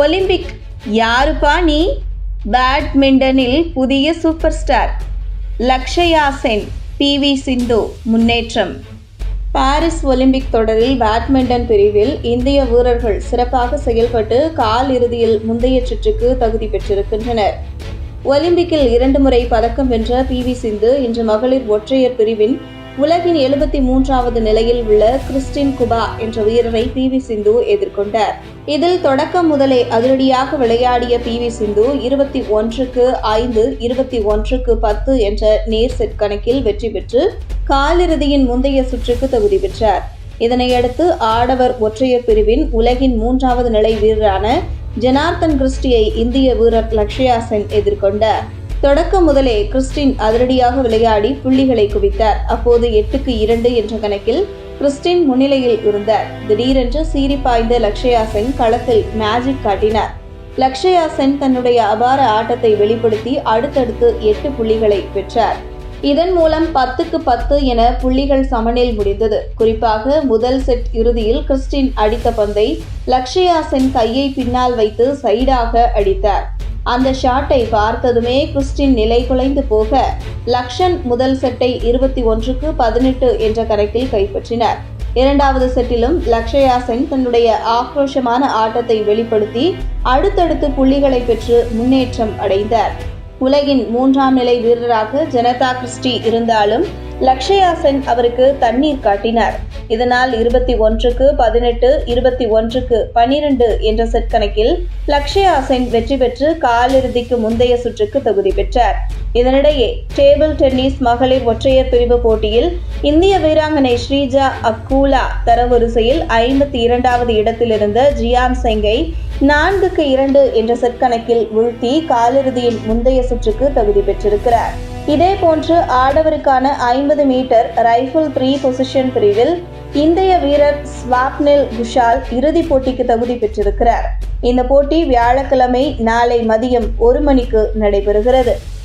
Olympic யாருப்பா நீ? பேட்மிண்டனில் புதிய super star Lakshya Sen P V Sindhu முன்னேற்றம். பாரிஸ் ஒலிம்பிக் தொடரில் பேட்மிண்டன் பிரிவில் இந்திய வீரர்கள் சிறப்பாக செயல்பட்டு கால் இறுதியில் முந்தைய சுற்றுக்கு தகுதி பெற்றிருக்கின்றனர். ஒலிம்பிக்கில் இரண்டு முறை பதக்கம் வென்ற பி வி சிந்து இன்று மகளிர் ஒற்றையர் பிரிவின் உலகின் எழுபத்தி மூன்றாவது நிலையில் உள்ள கிறிஸ்டின் குபா என்ற வீரரை பி வி சிந்து எதிர்கொண்டார். இதில் தொடக்கம் முதலே அதிரடியாக விளையாடிய பி வி சிந்து இருபத்தி ஒன்றுக்கு ஐந்து இருபத்தி ஒன்றுக்கு பத்து என்ற நேர் செட் கணக்கில் வெற்றி பெற்று காலிறுதியின் முந்தைய சுற்றுக்கு தகுதி பெற்றார். இதனையடுத்து ஆடவர் ஒற்றையர் பிரிவின் உலகின் மூன்றாவது நிலை வீரரான ஜனார்த்தன் கிறிஸ்டியை இந்திய வீரர் லக்ஷயா சென் எதிர்கொண்டார். தொடக்கம் முதலே கிறிஸ்டின் அதிரடியாக விளையாடி புள்ளிகளை குவித்தார். அப்போது எட்டுக்கு இரண்டு என்ற கணக்கில் கிறிஸ்டின் முன்னிலையில் இருந்தார் திடீரென்று சீறி பாய்ந்த லக்ஷயா சென் களத்தில் மேஜிக் காட்டினார். லக்ஷயா சென் தன்னுடைய அபார ஆட்டத்தை வெளிப்படுத்தி அடுத்தடுத்து எட்டு புள்ளிகளை பெற்றார். இதன் மூலம் பத்துக்கு பத்து என புள்ளிகள் சமனில் முடிந்தது. குறிப்பாக முதல் செட் இறுதியில் கிறிஸ்டின் அடித்த பந்தை லக்ஷயா சென் கையை பின்னால் வைத்து சைடாக அடித்தார். அந்த ஷாட்டை பார்த்ததுமே கிறிஸ்டின் நிலை குலைந்து போக லக்ஷன் முதல் செட்டை இருபத்தி ஒன்றுக்கு பதினெட்டு என்ற கணக்கில் கைப்பற்றினார். இரண்டாவது செட்டிலும் லக்ஷயா சென் தன்னுடைய ஆக்ரோஷமான ஆட்டத்தை வெளிப்படுத்தி அடுத்தடுத்து புள்ளிகளை பெற்று முன்னேற்றம் அடைந்தார். உலகின் மூன்றாம் நிலை வீரராக ஜனதா கிறிஸ்டி இருந்தாலும் லக்ஷயா சென் அவருக்கு தண்ணீர் காட்டினார். இதனால் இருபத்தி ஒன்றுக்கு பதினெட்டு இருபத்தி ஒன்றுக்கு பனிரெண்டு என்ற செட் கணக்கில் லக்ஷயா சென் வெற்றி பெற்று காலிறுதிக்கு முந்தைய சுற்றுக்கு தகுதி பெற்றார். இதனிடையே டேபிள் டென்னிஸ் மகளிர் ஒற்றையர் பிரிவு போட்டியில் இந்திய வீராங்கனை ஸ்ரீஜா அக்கூலா தரவரிசையில் ஐம்பத்தி இரண்டாவது இடத்திலிருந்த ஜியான் செங்கை நான்குக்கு இரண்டு என்ற செட் கணக்கில் வீழ்த்தி காலிறுதியின் முந்தைய சுற்றுக்கு தகுதி பெற்றிருக்கிறார். இதேபோன்று ஆடவருக்கான ஐம்பது மீட்டர் ரைஃபிள் த்ரீ பொசிஷன் பிரிவில் இந்திய வீரர் ஸ்வாப்னில் குஷால் இறுதிப் போட்டிக்கு தகுதி பெற்றிருக்கிறார். இந்த போட்டி வியாழக்கிழமை நாளை மதியம் ஒரு மணிக்கு நடைபெறுகிறது.